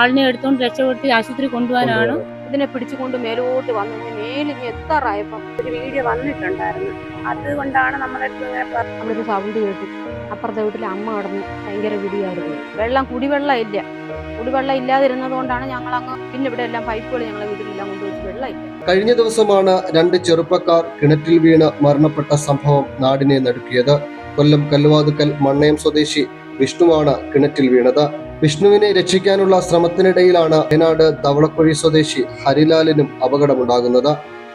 ആളിനെ എടുത്തോണ്ട് രക്ഷപ്പെടുത്തി ആശുപത്രി കൊണ്ടുപോകാനാണ്. ഇതിനെ പിടിച്ചുകൊണ്ട് മേലോട്ട് വന്നു മേലിഞ്ഞ് എത്താറായപ്പം ഒരു വീഡിയോ വന്നിട്ടുണ്ടായിരുന്നു. അതുകൊണ്ടാണ് നമ്മളടുത്ത് നമ്മളൊരു സൗണ്ട് കേട്ടു. അപ്പുറത്തെ വീട്ടിലെ അമ്മ കടന്ന് ഭയങ്കര വിടിയായിരുന്നു വെള്ളം കുടിവെള്ളം ഇല്ല. കുടിവെള്ളം ഇല്ലാതിരുന്നത് കൊണ്ടാണ് ഞങ്ങൾ അങ്ങ് പിന്നെ ഇവിടെ എല്ലാം പൈപ്പുകൾ ഞങ്ങളെ വീട്ടിലെല്ലാം കൊണ്ടുവച്ച് വെള്ളം ഇല്ല. കഴിഞ്ഞ ദിവസമാണ് രണ്ട് ചെറുപ്പക്കാർ കിണറ്റിൽ വീണ് മരണപ്പെട്ട സംഭവം നാടിനെ നടുക്കിയത്. കൊല്ലം കല്ലുവാതുക്കൽ മണ്ണയം സ്വദേശി വിഷ്ണുവാണ് കിണറ്റിൽ വീണത്. വിഷ്ണുവിനെ രക്ഷിക്കാനുള്ള ശ്രമത്തിനിടയിലാണ് വയനാട് തവളക്കുഴി സ്വദേശി ഹരിലാലിനും അപകടമുണ്ടാകുന്നത്.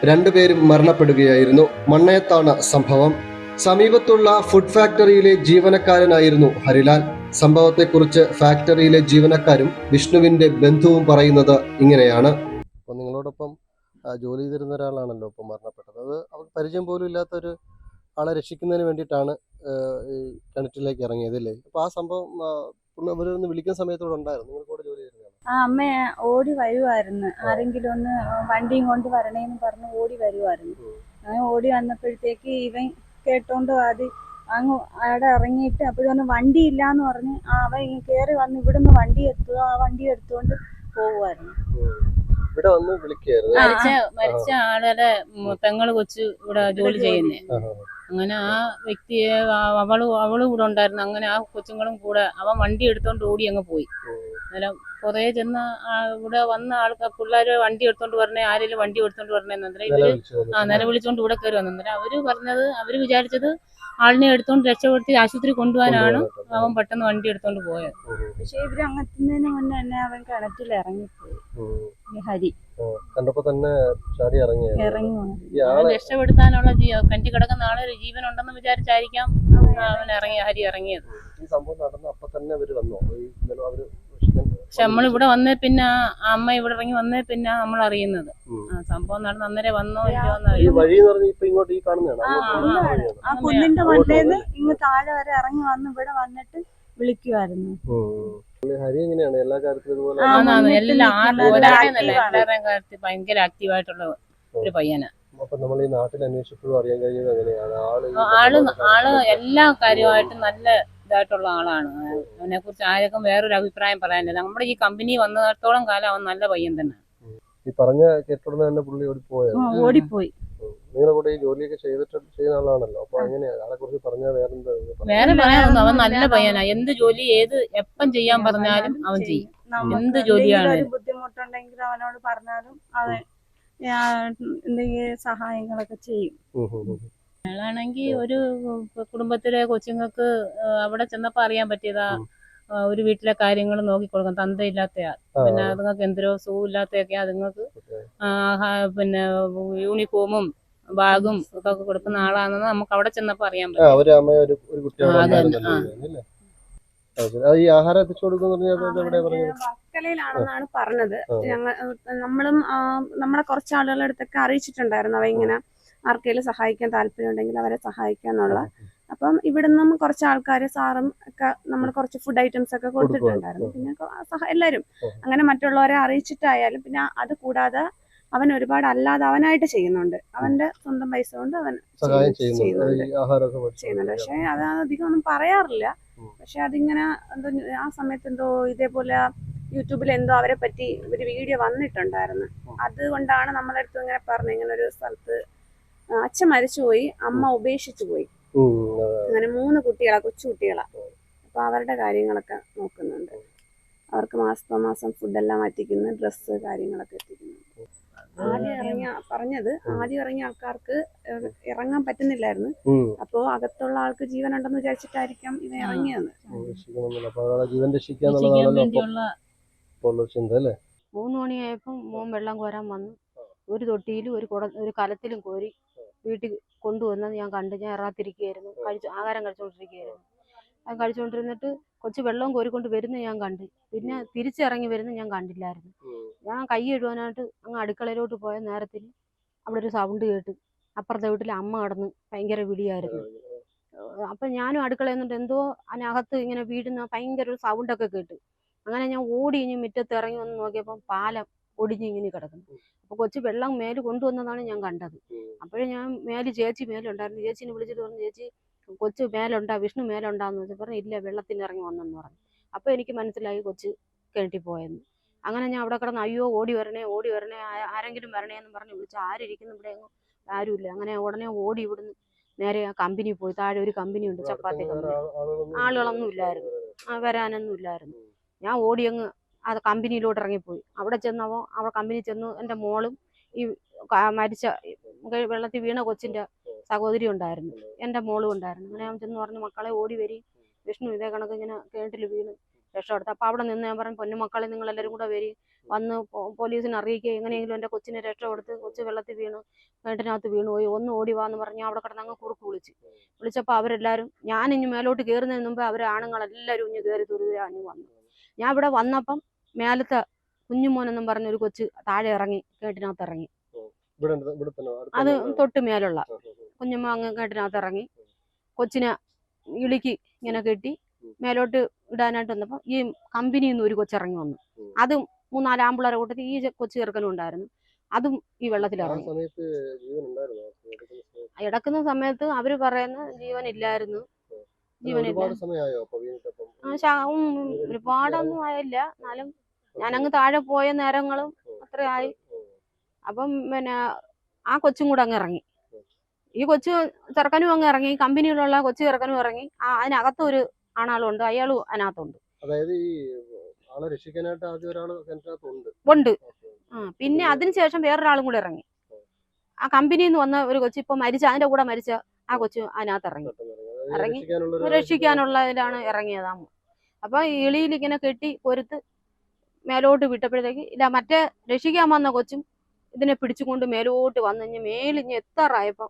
രണ്ടുപേരും മരണപ്പെടുകയായിരുന്നു. മണ്ണയത്താണ് സംഭവം. സമീപത്തുള്ള ഫുഡ് ഫാക്ടറിയിലെ ജീവനക്കാരനായിരുന്നു ഹരിലാൽ. സംഭവത്തെക്കുറിച്ച് ഫാക്ടറിയിലെ ജീവനക്കാരും വിഷ്ണുവിന്റെ ബന്ധുവും പറയുന്നത് ഇങ്ങനെയാണ്. അപ്പോൾ നിങ്ങളോടൊപ്പം ജോലി ചെയ്തിരുന്ന ഒരാളാണല്ലോ ഇപ്പം മരണപ്പെട്ടത്. അത് അവർക്ക് പരിചയം പോലും ഇല്ലാത്ത ഒരു ആളെ രക്ഷിക്കുന്നതിന് വേണ്ടിയിട്ടാണ് കിണറ്റിലേക്ക് ഇറങ്ങിയത് അല്ലേ? അപ്പോൾ ആ സംഭവം അവരൊന്ന് വിളിക്കുന്ന സമയത്തോടെ ഉണ്ടായിരുന്നു. കൂടെ ജോലി ആ അമ്മ ഓടി വരുമായിരുന്നു ആരെങ്കിലും ഒന്ന് വണ്ടിയും കൊണ്ട് വരണേന്ന് പറഞ്ഞ് ഓടി വരുമായിരുന്നു അങ്ങനെ ഓടി വന്നപ്പോഴത്തേക്ക് ഇവൻ കേട്ടോണ്ട് ആദ്യം അങ്ങ് അവിടെ ഇറങ്ങിയിട്ട് അപ്പോഴൊന്ന് വണ്ടി ഇല്ലാന്ന് പറഞ്ഞ് ആ അവൻ കയറി കേറി വന്ന് ഇവിടുന്ന് വണ്ടി എത്തുക ആ വണ്ടി എടുത്തുകൊണ്ട് പോവുമായിരുന്നു ഇവിടെ വന്ന് വിളിക്കുകയായിരുന്നു മരിച്ച മരിച്ച ആളുടെ പെങ്ങൾ കൊച്ചു ഇവിടെ ജോലി ചെയ്യുന്നേ. അങ്ങനെ ആ വ്യക്തിയെ അവൾ അവൾ കൂടെ ഉണ്ടായിരുന്നു. അങ്ങനെ ആ കൊച്ചുങ്ങളും കൂടെ അവൻ വണ്ടി എടുത്തോണ്ട് ഓടി അങ്ങ് പോയി. അന്നേരം പുറകെ ചെന്ന് ഇവിടെ വന്ന ആൾക്കാർ പിള്ളേര് വണ്ടി എടുത്തോണ്ട് പറഞ്ഞേ ആരെങ്കിലും വണ്ടി എടുത്തോണ്ട് പറഞ്ഞേ അന്നേരം ഇവർ. ആ നിലവിളിച്ചോണ്ട് ഇവിടെ കയറി വന്നു. അന്നേരം അവർ പറഞ്ഞത് അവർ വിചാരിച്ചത് ആളിനെ എടുത്തോണ്ട് രക്ഷപ്പെടുത്തി ആശുപത്രി കൊണ്ടുപോകാനാണ് അവൻ പെട്ടെന്ന് വണ്ടി എടുത്തോണ്ട് പോയത്. പക്ഷെ ഇവർ അങ്ങനെ മുന്നേ തന്നെ അവൻ കിണറ്റിൽ ഇറങ്ങിപ്പോയി. ഹരി. കണ്ടപ്പോ തന്നെ ചാടി ഇറങ്ങി രക്ഷപ്പെടുത്താനുള്ള കഞ്ചി കണ്ടി കിടക്കുന്ന ആളെ ഒരു ജീവൻ ഉണ്ടെന്ന് വിചാരിച്ചായിരിക്കാം അവൻ ഇറങ്ങി ഹരി ഇറങ്ങിയത്. ഈ സംഭവം നടന്ന അപ്പൊ തന്നെ അവർ വന്നു? അവർ പക്ഷെ നമ്മൾ ഇവിടെ വന്നേ പിന്നെ അമ്മ ഇവിടെ ഇറങ്ങി വന്നേ പിന്നെ നമ്മൾ അറിയുന്നത്. സംഭവം നടന്ന് അന്നേരം വന്നോ ആ. കുന്നിന്റെ മണ്ടേന്ന് ഇങ്ങ് താഴെ വരെ ഇറങ്ങി വന്ന് ഇവിടെ വന്നിട്ട് വിളിക്കുമായിരുന്നു ഹരി എങ്ങനെയാണ്? എല്ലാ കാര്യത്തിലും ഇതുപോലെ എല്ലാ എല്ലാവരുടെയും കാര്യത്തിൽ ഭയങ്കര ആക്റ്റീവായിട്ടുള്ള ഒരു പയ്യനാ. അപ്പൊ നമ്മൾ ഈ നാട്ടിൽ അന്വേഷിച്ചപ്പോഴും അറിയാൻ കഴിഞ്ഞത് എങ്ങനെയാണ്? ആൾ ആൾ ആൾ എല്ലാ കാര്യമായിട്ടും നല്ല ഇതായിട്ടുള്ള ആളാണ്. അവനെ കുറിച്ച് ആർക്കും വേറൊരു അഭിപ്രായം പറയാനില്ല. നമ്മുടെ ഈ കമ്പനി വന്നിടത്തോളം കാലം അവൻ നല്ല പയ്യൻ തന്നെ ഈ പറഞ്ഞ കേട്ടുടനെ തന്നെ പുള്ളി ഓടി പോയത് ആ, ഓടിപ്പോയി. നിങ്ങളുടെ കൂടെ ഈ ജോലിയൊക്കെ ചെയ്തിട്ട് ചെയ്യുന്ന ആളാണല്ലോ. അപ്പൊ എങ്ങനെയാ? ആളെ കുറിച്ച് പറഞ്ഞാൽ വേറെന്താ? വേറെ പറയാനൊന്നും അവൻ നല്ല പയ്യനാ. എന്ത് ജോലി ഏത് എപ്പം ചെയ്യാൻ പറഞ്ഞാലും അവൻ ചെയ്യും. എന്ത് ജോലിയാണ്? ബുദ്ധിമുട്ടുണ്ടെങ്കിൽ അവനോട് പറഞ്ഞാലും അവൻ എന്തെങ്കിലും സഹായങ്ങളൊക്കെ ചെയ്യും. ആണെങ്കിൽ ഒരു കുടുംബത്തിലെ കൊച്ചുങ്ങൾക്ക് അവിടെ ചെന്നപ്പോ അറിയാൻ പറ്റിയതാ. ഒരു വീട്ടിലെ കാര്യങ്ങൾ നോക്കിക്കൊടുക്കും തന്തയില്ലാത്തയാ. പിന്നെ അതുങ്ങൾക്ക് എന്തരോ സുഖമില്ലാത്തയൊക്കെ അതുങ്ങൾക്ക്. പിന്നെ യൂണിഫോമും ബാഗും ഒക്കെ കൊടുക്കുന്ന ആളാണെന്ന് നമുക്ക് അവിടെ ചെന്നപ്പോ അറിയാൻ പറ്റും. ാണെന്നാണ് ഈ ആഹാരം എത്തിച്ചു പറഞ്ഞത്. ഞങ്ങൾ നമ്മളും നമ്മളെ കുറച്ച് ആളുകളുടെ അടുത്തൊക്കെ അറിയിച്ചിട്ടുണ്ടായിരുന്നു. അവ ഇങ്ങനെ ആർക്കെങ്കിലും സഹായിക്കാൻ താല്പര്യം ഉണ്ടെങ്കിൽ അവരെ സഹായിക്കാന്നുള്ള അപ്പം ഇവിടുന്നും കുറച്ച് ആൾക്കാർ സാറും ഒക്കെ നമ്മൾ കുറച്ച് ഫുഡ് ഐറ്റംസ് ഒക്കെ കൊടുത്തിട്ടുണ്ടായിരുന്നു. പിന്നെ എല്ലാരും. എല്ലാവരും അങ്ങനെ മറ്റുള്ളവരെ അറിയിച്ചിട്ടായാലും പിന്നെ അത് കൂടാതെ അവൻ ഒരുപാട് അല്ലാതെ അവനായിട്ട് ചെയ്യുന്നുണ്ട്. അവന്റെ സ്വന്തം പൈസ കൊണ്ട് അവൻ ചെയ്യുന്നുണ്ട്. പക്ഷെ അത് അധികം ഒന്നും പറയാറില്ല. പക്ഷെ അതിങ്ങനെ എന്തോ ആ സമയത്ത് എന്തോ ഇതേപോലെ യൂട്യൂബിൽ എന്തോ അവരെ പറ്റി ഒരു വീഡിയോ വന്നിട്ടുണ്ടായിരുന്നു. അതുകൊണ്ടാണ് നമ്മളെ അടുത്ത് ഇങ്ങനെ പറഞ്ഞു ഇങ്ങനെ ഒരു സ്ഥലത്ത് അച്ഛൻ മരിച്ചുപോയി അമ്മ ഉപേക്ഷിച്ചു പോയി. അങ്ങനെ മൂന്ന് കുട്ടികളാ കൊച്ചു കുട്ടികളാ. അപ്പൊ അവരുടെ കാര്യങ്ങളൊക്കെ നോക്കുന്നുണ്ട്. അവർക്ക് മാസത്തോ മാസം ഫുഡെല്ലാം എത്തിക്കുന്നു ഡ്രസ്സ് കാര്യങ്ങളൊക്കെ എത്തിക്കുന്നു. ആദ്യം ഇറങ്ങിയ പറഞ്ഞത് ആദ്യം ഇറങ്ങിയ ആൾക്കാർക്ക് ഇറങ്ങാൻ പറ്റുന്നില്ലായിരുന്നു. അപ്പോ അകത്തുള്ള ആൾക്ക് ജീവൻ ഉണ്ടെന്ന് വിചാരിച്ചിട്ടായിരിക്കാം ഇവ. ഇറങ്ങിയത്. ജീവൻ രക്ഷിക്കാൻ മൂന്ന് മണിയായപ്പം മോൻ വെള്ളം കോരാൻ വന്നു. ഒരു തൊട്ടിയിലും ഒരു കുട ഒരു കലത്തിലും കോരി വീട്ടിൽ കൊണ്ടുവന്നത് ഞാൻ കണ്ടു ഞാൻ ഇറാത്തിരിക്കുകയായിരുന്നു. കഴിച്ചു ആഹാരം കഴിച്ചുകൊണ്ടിരിക്കുകയായിരുന്നു കഴിച്ചുകൊണ്ടിരുന്നിട്ട് കൊച്ചു വെള്ളവും കോരിക്കൊണ്ട് വരുന്നത് ഞാൻ കണ്ടു. പിന്നെ തിരിച്ചിറങ്ങി വരുന്നത് ഞാൻ കണ്ടില്ലായിരുന്നു. ഞാൻ കൈ കഴുകാനായിട്ട് അങ്ങ് അടുക്കളയിലോട്ട് പോയ നേരത്തിൽ അവിടെ ഒരു സൗണ്ട് കേട്ട് അപ്പുറത്തെ വീട്ടിൽ അമ്മ കടന്ന് ഭയങ്കര വിളിയായിരുന്നു. അപ്പം ഞാനും അടുക്കളയിൽ നിന്നിട്ട് എന്തോ അതിനകത്ത് ഇങ്ങനെ വീടുന്ന ഭയങ്കര ഒരു സൗണ്ടൊക്കെ കേട്ട്. അങ്ങനെ ഞാൻ ഓടി ഇനി മുറ്റത്ത് ഇറങ്ങി വന്ന് നോക്കിയപ്പം പാലം ഒടിഞ്ഞ് ഇങ്ങനെ കിടക്കുന്നു. അപ്പോൾ കൊച്ചു വെള്ളം മേൽ കൊണ്ടുവന്നതാണ് ഞാൻ കണ്ടത്. അപ്പോഴേ ഞാൻ മേൽ ചേച്ചി മേലുണ്ടായിരുന്നു. ചേച്ചീനെ വിളിച്ചിട്ട് പറഞ്ഞു ചേച്ചി കൊച്ചു മേലുണ്ടാ വിഷ്ണു മേലുണ്ടാന്ന് വെച്ചാൽ പറഞ്ഞു ഇല്ല വെള്ളത്തിന് ഇറങ്ങി വന്നെന്ന് പറഞ്ഞു. അപ്പോൾ എനിക്ക് മനസ്സിലായി കൊച്ച് കിണറ്റിൽ പോയെന്ന്. അങ്ങനെ ഞാൻ അവിടെ കിടന്ന് അയ്യോ ഓടി വരണേ ഓടി വരണേ ആരെങ്കിലും വരണേ എന്ന് പറഞ്ഞ് വിളിച്ചു ആരിയ്ക്കുന്നു ഇവിടെ ആരുമില്ല. അങ്ങനെ ഉടനെ ഓടി ഇവിടുന്ന് നേരെ ആ കമ്പനി പോയി. താഴെ ഒരു കമ്പനി ഉണ്ട് ചപ്പാത്തി കമ്പനി. ആളുകളൊന്നും ഇല്ലായിരുന്നു. ആ, വരാനൊന്നും ഇല്ലായിരുന്നു. ഞാൻ ഓടിയങ്ങ് ആ കമ്പനിയിലോട്ട് ഇറങ്ങിപ്പോയി. അവിടെ ചെന്നപ്പോൾ അവിടെ കമ്പനി ചെന്നു എന്റെ മോളും ഈ മരിച്ച വെള്ളത്തിൽ വീണ കൊച്ചിന്റെ സഹോദരി ഉണ്ടായിരുന്നു. എന്റെ മോളും ഉണ്ടായിരുന്നു. അങ്ങനെ ഞാൻ ചെന്ന് പറഞ്ഞു മക്കളെ ഓടി വരി. വിഷ്ണു ഇതേ കണക്ക് ഇങ്ങനെ കേട്ടിൽ വീണ് രക്ഷപ്പെടുത്ത. അപ്പോൾ അവിടെ നിന്ന് ഞാൻ പറഞ്ഞു പൊന്നു മക്കളെ നിങ്ങൾ എല്ലാവരും കൂടെ വരി. വന്ന് പോലീസിനെ അറിയിക്കുക എങ്ങനെയെങ്കിലും എന്റെ കൊച്ചിനെ രക്ഷപ്പെടുത്ത് കൊച്ചു വെള്ളത്തിൽ വീണു കേട്ടിനകത്ത് വീണു പോയി. ഒന്ന് ഓടി വാന്ന് പറഞ്ഞ് അവിടെ കിടന്ന് അങ്ങ് കുറുക്ക് വിളിച്ചു. വിളിച്ചപ്പോൾ അവരെല്ലാവരും ഞാൻ ഇനി മേലോട്ട് കയറുന്നതിന് മുമ്പ് അവർ ആണുങ്ങളെല്ലാവരും ഇഞ്ഞ് കയറി തുരുതുരാഞ്ഞ് വന്നു. ഞാൻ ഇവിടെ വന്നപ്പം മേലത്തെ കുഞ്ഞുമോനെന്നും പറഞ്ഞൊരു കൊച്ച് താഴെ ഇറങ്ങി കേട്ടിനകത്ത് ഇറങ്ങി. അത് തൊട്ട് മേലുള്ള. കുഞ്ഞമ്മ അങ്ങേട്ടിനകത്ത് ഇറങ്ങി കൊച്ചിനെ ഇളിക്ക് ഇങ്ങനെ കെട്ടി മേലോട്ട് ഇടാനായിട്ട് വന്നപ്പോൾ ഈ കമ്പനിയിൽ നിന്ന് ഒരു കൊച്ചിറങ്ങി വന്നു. അതും മൂന്നാൽ ആമ്പിളരെ കൂട്ടത്തിൽ ഈ കൊച്ചു ചെറുക്കനും ഉണ്ടായിരുന്നു. അതും ഈ വെള്ളത്തിൽ ഇറങ്ങി? ഇടക്കുന്ന സമയത്ത് അവർ പറയുന്ന ജീവൻ ഇല്ലായിരുന്നു ഒരുപാടൊന്നും ആയില്ല. എന്നാലും ഞാനങ്ങ് താഴെ പോയ നേരങ്ങളും അത്രയായി. അപ്പം പിന്നെ ആ കൊച്ചും കൂടെ അങ്ങ് ഇറങ്ങി. ഈ കൊച്ചു ചെറുക്കനും അങ്ങ് ഇറങ്ങി കമ്പനിയിലുള്ള കൊച്ചു ചെറുക്കനും ഇറങ്ങി അതിനകത്തൊരു ആണാളുണ്ട് അയാളും അതിനകത്തുണ്ട്. അതായത് ഈ ആളെ രക്ഷിക്കാനായിട്ട് ആദ്യം ഒരാൾ കിണറ്റിനകത്തുണ്ട് ഉണ്ട്. ആ പിന്നെ അതിനുശേഷം വേറൊരാളും കൂടെ ഇറങ്ങി. ആ കമ്പനിയിൽ നിന്ന് വന്ന ഒരു കൊച്ചു ഇപ്പൊ മരിച്ച അതിന്റെ കൂടെ മരിച്ച ആ കൊച്ചു അതിനകത്ത് ഇറങ്ങി. ഇറങ്ങി. രക്ഷിക്കാനുള്ളതിലാണ് ഇറങ്ങിയത് അപ്പൊ ഇളിയിൽ ഇങ്ങനെ കെട്ടി പൊരുത്ത് മേലോട്ട് വിട്ടപ്പോഴത്തേക്ക് ഇല്ല മറ്റേ രക്ഷിക്കാൻ വന്ന കൊച്ചും ഇതിനെ പിടിച്ചുകൊണ്ട് മേലോട്ട് വന്നു കഴിഞ്ഞ് മേലിഞ്ഞ് എത്താറായപ്പോ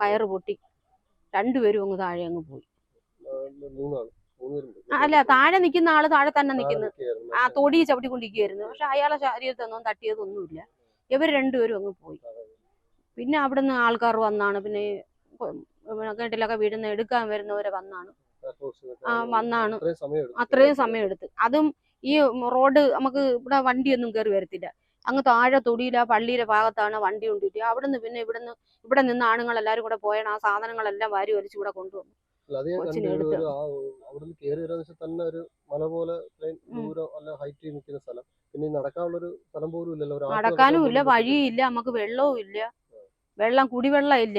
കയറ് പൊട്ടി. രണ്ടുപേരും അങ്ങ് താഴെ അങ്ങ് പോയി. അല്ല താഴെ നിൽക്കുന്ന ആൾ താഴെ തന്നെ നിൽക്കുന്നു. ആ തൊടി ചവിട്ടിക്കൊണ്ടിരിക്കുകയായിരുന്നു പക്ഷെ അയാളെ ശരീരത്തൊന്നും തട്ടിയതൊന്നുമില്ല. ഇവർ രണ്ടുപേരും അങ്ങ് പോയി. പിന്നെ അവിടുന്ന് ആൾക്കാർ വന്നാണ്. പിന്നെ കേട്ടിലൊക്കെ വീടുന്ന് എടുക്കാൻ വരുന്നവരെ വന്നാണ്. ആ, വന്നാണ്. അത്രയും സമയം എടുത്തു. അത്രയും സമയം എടുത്ത്. അതും ഈ റോഡ് നമുക്ക് ഇവിടെ വണ്ടിയൊന്നും കയറി വരത്തില്ല. അങ്ങ് താഴെ തൊടിയില പള്ളിയുടെ ഭാഗത്താണ് വണ്ടി കൊണ്ടിട്ട് അവിടുന്ന് പിന്നെ ഇവിടുന്ന് ഇവിടെ നിന്ന് ആണുങ്ങൾ എല്ലാരും കൂടെ പോയാണ്. ആ സാധനങ്ങളെല്ലാം വാരി വലിച്ച് ഇവിടെ കൊണ്ടുവന്നു. അവിടുന്ന് കയറി വരാന്ന് വെച്ചാൽ തന്നെ ഒരു മല പോലെ. ദൂരം അല്ല നിൽക്കുന്ന സ്ഥലം. പിന്നെ ഈ നടക്കാനുള്ളൊരു സ്ഥലം പോലും ഇല്ലല്ലോ. ഒരു ആൾക്ക് നടക്കാനും ഇല്ല വഴിയും ഇല്ല വഴിയില്ല നമുക്ക് വെള്ളവും ഇല്ല. വെള്ളം കുടിവെള്ളം ഇല്ല.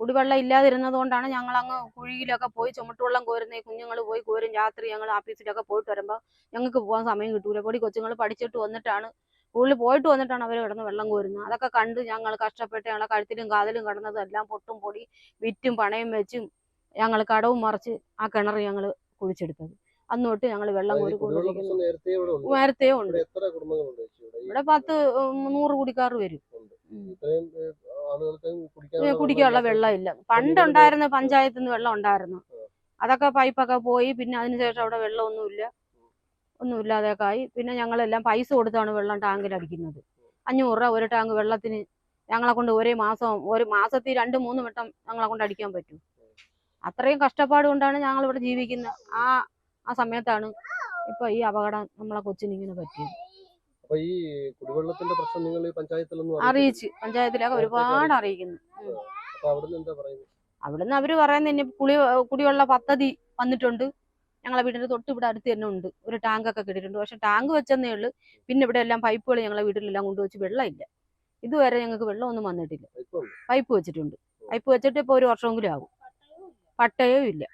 കുടിവെള്ളം ഇല്ലാതിരുന്നത് കൊണ്ടാണ് ഞങ്ങൾ അങ്ങ് കുഴിയിലൊക്കെ പോയി ചുമട്ടുവെള്ളം കോരുന്ന കുഞ്ഞുങ്ങൾ പോയി കോരും. രാത്രി ഞങ്ങൾ ഓഫീസിലൊക്കെ പോയിട്ട് വരുമ്പോൾ ഞങ്ങൾക്ക് പോകാൻ സമയം കിട്ടൂല. പൊടി കൊച്ചുങ്ങൾ പഠിച്ചിട്ട് വന്നിട്ടാണ് സ്കൂളിൽ പോയിട്ട് വന്നിട്ടാണ് അവർ കിടന്ന് വെള്ളം കോരുന്നത്. അതൊക്കെ കണ്ട് ഞങ്ങൾ കഷ്ടപ്പെട്ട് ഞങ്ങളെ കഴുത്തിലും കാതിലും കിടന്നതും എല്ലാം പൊട്ടും പൊടി വിറ്റും പണയം വെച്ചും ഞങ്ങൾ കടവും മറിച്ച് ആ കിണർ ഞങ്ങൾ കുഴിച്ചെടുത്തത്. അന്ന് തൊട്ട് ഞങ്ങൾ വെള്ളം കോരി നേരത്തെ ഉണ്ട്. ഇവിടെ പത്ത് നൂറ് കുടിക്കാർ വരും. കുടിക്കാനുള്ള വെള്ളം ഇല്ല. പണ്ടുണ്ടായിരുന്ന പഞ്ചായത്തിൽ നിന്ന് വെള്ളം ഉണ്ടായിരുന്നു. അതൊക്കെ പൈപ്പൊക്കെ പോയി പിന്നെ അതിനുശേഷം അവിടെ വെള്ളമൊന്നും ഇല്ല ഒന്നും ഇല്ലാതെയൊക്കെ ആയി പിന്നെ ഞങ്ങളെല്ലാം പൈസ കൊടുത്താണ് വെള്ളം ടാങ്കിൽ അടിക്കുന്നത് അഞ്ഞൂറ് രൂപ ഒരു ടാങ്ക് വെള്ളത്തിന് ഞങ്ങളെ കൊണ്ട് ഒരേ മാസം ഒരു മാസത്തിൽ രണ്ട് മൂന്ന് വട്ടം ഞങ്ങളെ കൊണ്ട് അടിക്കാൻ പറ്റും. അത്രയും കഷ്ടപ്പാട് കൊണ്ടാണ് ഞങ്ങൾ ഇവിടെ ജീവിക്കുന്നത് ആ ആ സമയത്താണ് ഇപ്പൊ ഈ അപകടം നമ്മളെ കൊച്ചിന് ഇങ്ങനെ പറ്റിയത്. ഈ കുടിവെള്ളത്തിന്റെ പ്രശ്നം നിങ്ങൾ പഞ്ചായത്തിലൊന്നും അറിയിച്ച്. പഞ്ചായത്തിലൊക്കെ ഒരുപാട് അറിയിക്കുന്നു. അവിടുന്ന് അവർ പറയുന്നത് ഇനി കുളി കുടിവെള്ള പദ്ധതി വന്നിട്ടുണ്ട്. ഞങ്ങളെ വീടിന്റെ തൊട്ട് ഇവിടെ അടുത്ത് തന്നെ ഉണ്ട്. ഒരു ടാങ്ക് ഒക്കെ കിട്ടിയിട്ടുണ്ട്. പക്ഷെ ടാങ്ക് വെച്ചെന്നേ ഉള്ളൂ. പിന്നെ ഇവിടെ എല്ലാം പൈപ്പുകൾ ഞങ്ങളെ വീട്ടിലെല്ലാം കൊണ്ടുവച്ച് വെള്ളമില്ല. ഇതുവരെ ഞങ്ങൾക്ക് വെള്ളമൊന്നും വന്നിട്ടില്ല. ഇപ്പൊ പൈപ്പ് വെച്ചിട്ടുണ്ട്. പൈപ്പ് വെച്ചിട്ട് ഇപ്പോൾ ഒരു വർഷമെങ്കിലും ആകും പട്ടയോ ഇല്ല.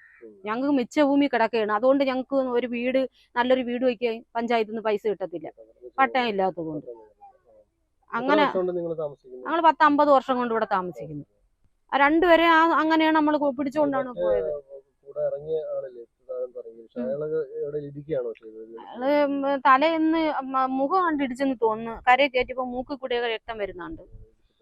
ഞങ്ങൾക്ക് മിച്ച ഭൂമി കിടക്കുകയാണ്. അതുകൊണ്ട് ഞങ്ങൾക്ക് ഒരു വീട് നല്ലൊരു വീട് വയ്ക്കാൻ പഞ്ചായത്തിൽ നിന്ന് പൈസ കിട്ടത്തില്ല. പട്ടയം ഇല്ലാത്തതുകൊണ്ട്. അങ്ങനെ ഞങ്ങൾ പത്ത് അമ്പത് വർഷം കൊണ്ട് ഇവിടെ താമസിക്കുന്നു. ആ രണ്ടുപേരെ ആ അങ്ങനെയാണ് നമ്മൾ പിടിച്ചുകൊണ്ടാണ് പോയത് കൂടെ ഇറങ്ങിയ ആളല്ലേ സുധാകരൻ പറഞ്ഞു പക്ഷെ അയാൾ തലേന്ന് മുഖം കണ്ടിടിച്ചെന്ന് തോന്നുന്നു. കരയെ കയറ്റിയപ്പോ മൂക്കിൽ കൂടെയൊക്കെ രക്തം വരുന്നുണ്ട്.